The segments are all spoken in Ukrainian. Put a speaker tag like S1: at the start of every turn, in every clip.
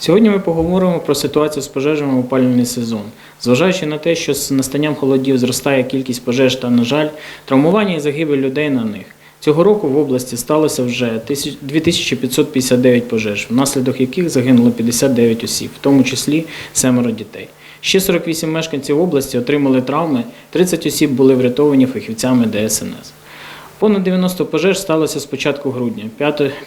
S1: Сьогодні ми поговоримо про ситуацію з пожежами в опалювальний сезон. Зважаючи на те, що з настанням холодів зростає кількість пожеж та, на жаль, травмування і загибель людей на них. Цього року в області сталося вже 1000 2559 пожеж, внаслідок яких загинуло 59 осіб, в тому числі семеро дітей. Ще 48 мешканців області отримали травми, 30 осіб були врятовані фахівцями ДСНС. Понад 90 пожеж сталося з початку грудня.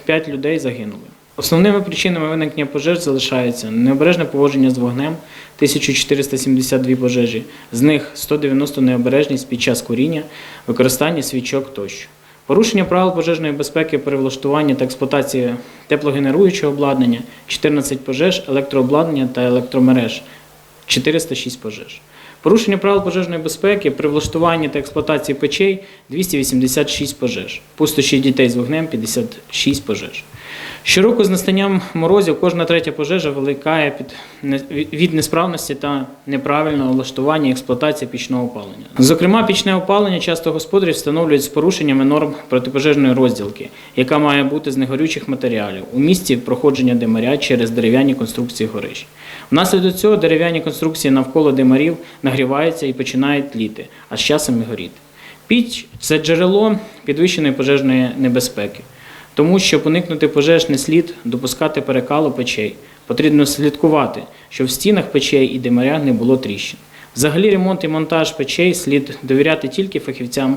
S1: 5, людей загинули. Основними причинами виникнення пожеж залишаються необережне поводження з вогнем 1472 пожежі, з них 190 необережність під час куріння, використання свічок тощо. Порушення правил пожежної безпеки при влаштуванні та експлуатації теплогенеруючого обладнання, 14 пожеж, електрообладнання та електромереж, 406 пожеж. Порушення правил пожежної безпеки при влаштуванні та експлуатації печей 286 пожеж. Пустощі дітей з вогнем 56 пожеж. Щороку з настанням морозів кожна третя пожежа виникає під від несправності та неправильного влаштування експлуатації пічного опалення. Зокрема, пічне опалення часто господарі встановлюють з порушеннями норм протипожежної розділки, яка має бути з негорючих матеріалів у місці проходження димаря через дерев'яні конструкції горищ. Внаслідок цього дерев'яні конструкції навколо димарів нагріваються і починають тліти, а з часом і горіти. Піч це джерело підвищеної пожежної небезпеки. Тому, щоб уникнути пожеж, не слід допускати перекалу печей. Потрібно слідкувати, щоб в стінах печей і димарях не було тріщин. Взагалі, ремонт і монтаж печей слід довіряти тільки фахівцям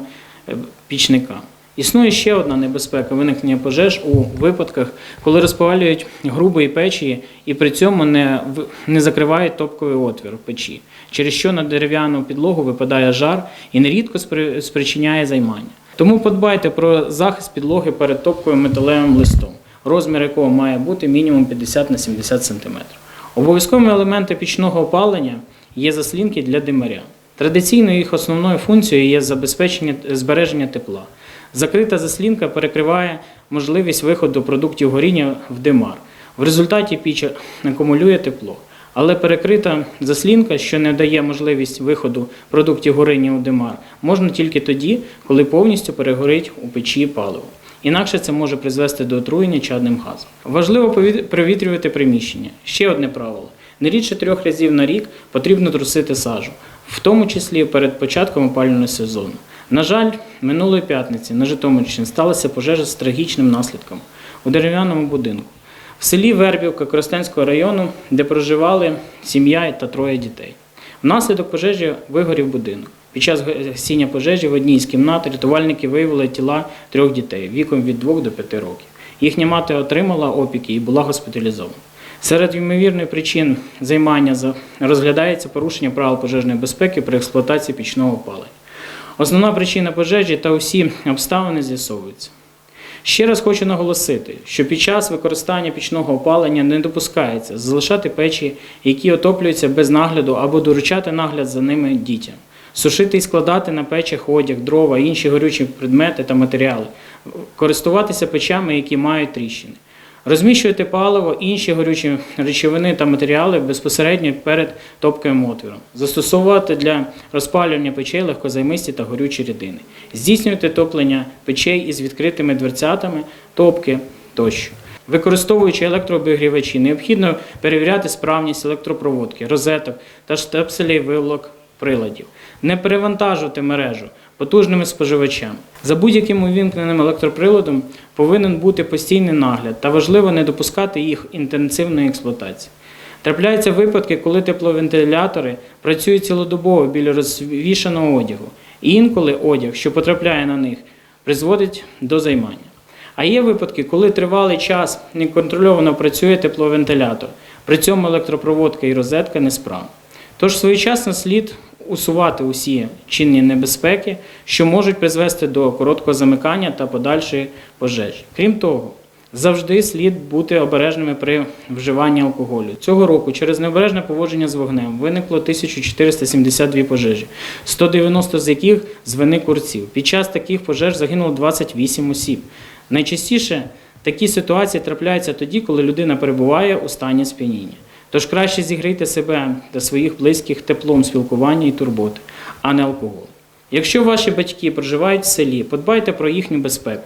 S1: е, пічника. Існує ще одна небезпека виникнення пожеж у випадках, коли розпалюють грубої печі і при цьому не, не закривають топковий отвір в печі, через що на дерев'яну підлогу випадає жар і нерідко спри- спричиняє займання. Тому подбайте про захист підлоги перед топковим металевим листом, розмір якого має бути мінімум 50 на 70 см. Обов'язковими елементами пічного опалення є заслінки для димаря. Традиційно їх основною функцією є забезпечення збереження тепла. Закрита заслінка перекриває можливість виходу продуктів горіння в димар. В результаті піч акумулює тепло. Але перекрита заслінка, що не дає можливість виходу продуктів горіння у димар, можна тільки тоді, коли повністю перегорить у печі паливо. Інакше це може призвести до отруєння чадним газом. Важливо провітрювати приміщення. Ще одне правило: не рідше трьох разів на рік потрібно трусити сажу, в тому числі перед початком опалювального сезону. На жаль, минулої п'ятниці на Житомирщині сталася пожежа з трагічним наслідком у дерев'яному будинку. В селі Вербівка Коростенського району, де проживали сім'я та троє дітей. Внаслідок пожежі вигорів будинок. Під час гасіння пожежі в одній з кімнат рятувальники виявили тіла трьох дітей віком від 2 до 5 років. Їхня мати отримала опіки і була госпіталізована. Серед ймовірних причин займання розглядається порушення правил пожежної безпеки при експлуатації пічного опалення. Основна причина пожежі та усі обставини з'ясовуються. Ще раз хочу наголосити, що під час використання пічного опалення не допускається залишати печі, які отоплюються без нагляду або доручати нагляд за ними дітям, сушити і складати на печах одяг, дрова, інші горючі предмети та матеріали, користуватися печами, які мають тріщини. Розміщувати паливо, інші горючі речовини та матеріали безпосередньо перед топковим отвіром. Застосовувати для розпалювання печей легкозаймисті та горючі рідини. Здійснювати топлення печей із відкритими дверцятами, топки тощо. Використовуючи електрообігрівачі, необхідно перевіряти справність електропроводки, розеток та штепселів вилок приладів. Не перевантажувати мережу потужними споживачами. За будь-яким увімкненим електроприладом повинен бути постійний нагляд та важливо не допускати їх інтенсивної експлуатації. Трапляються випадки, коли тепловентилятори працюють цілодобово біля розвішаного одягу. І інколи одяг, що потрапляє на них, призводить до займання. А є випадки, коли тривалий час неконтрольовано працює тепловентилятор, при цьому електропроводка і розетка несправна. Тож своєчасно слід усувати усі чинні небезпеки, що можуть призвести до короткого замикання та подальшої пожежі. Крім того, завжди слід бути обережними при вживанні алкоголю. Цього року через необережне поводження з вогнем виникло 1472 пожежі, 190 з яких з вини курців. Під час таких пожеж загинуло 28 осіб. Найчастіше такі ситуації трапляються тоді, коли людина перебуває у стані сп'яніння. Тож краще зігрійте себе та своїх близьких теплом спілкування і турботи, а не алкоголь. Якщо ваші батьки проживають в селі, подбайте про їхню безпеку.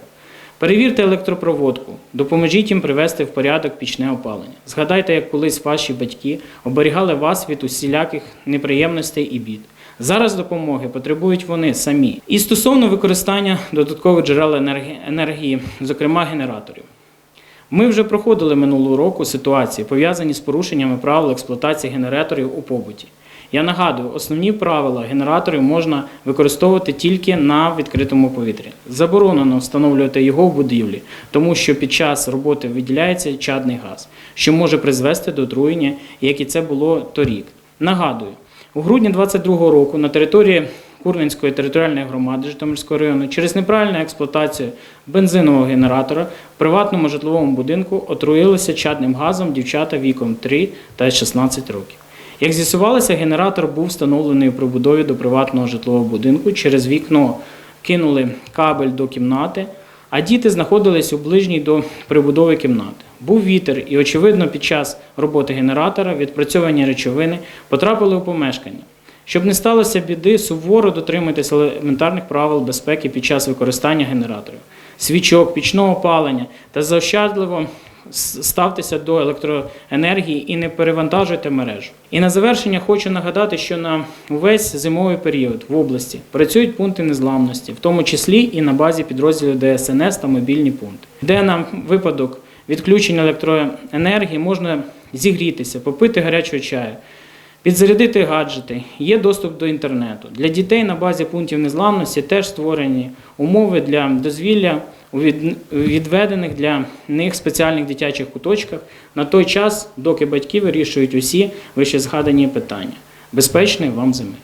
S1: Перевірте електропроводку, допоможіть їм привести в порядок пічне опалення. Згадайте, як колись ваші батьки оберігали вас від усіляких неприємностей і бід. Зараз допомоги потребують вони самі. І стосовно використання додаткових джерел енергії, зокрема генераторів. Ми вже проходили минулого року ситуації, пов'язані з порушеннями правил експлуатації генераторів у побуті. Я нагадую, основні правила генераторів можна використовувати тільки на відкритому повітрі. Заборонено встановлювати його в будівлі, тому що під час роботи виділяється чадний газ, що може призвести до отруєння, як і це було торік. Нагадую, у грудні 2022 року на території Курненської територіальної громади Житомирського району через неправильну експлуатацію бензинового генератора в приватному житловому будинку отруїлися чадним газом дівчата віком 3 та 16 років. Як з'ясувалося, генератор був встановлений у прибудові до приватного житлового будинку. Через вікно кинули кабель до кімнати, а діти знаходились у ближній до прибудови кімнати. Був вітер, і, очевидно, під час роботи генератора відпрацьовані речовини потрапили у помешкання. Щоб не сталося біди, суворо дотримуйтесь елементарних правил безпеки під час використання генераторів, свічок, пічного опалення та заощадливо ставтеся до електроенергії і не перевантажуйте мережу. І на завершення хочу нагадати, що на увесь зимовий період в області працюють пункти незламності, в тому числі і на базі підрозділів ДСНС та мобільні пункти, де на випадок відключення електроенергії можна зігрітися, попити гарячого чаю. Підзарядити гаджети, є доступ до інтернету. Для дітей на базі пунктів незламності теж створені умови для дозвілля у відведених для них спеціальних дитячих куточках на той час, доки батьки вирішують усі вище згадані питання. Безпечної вам зими!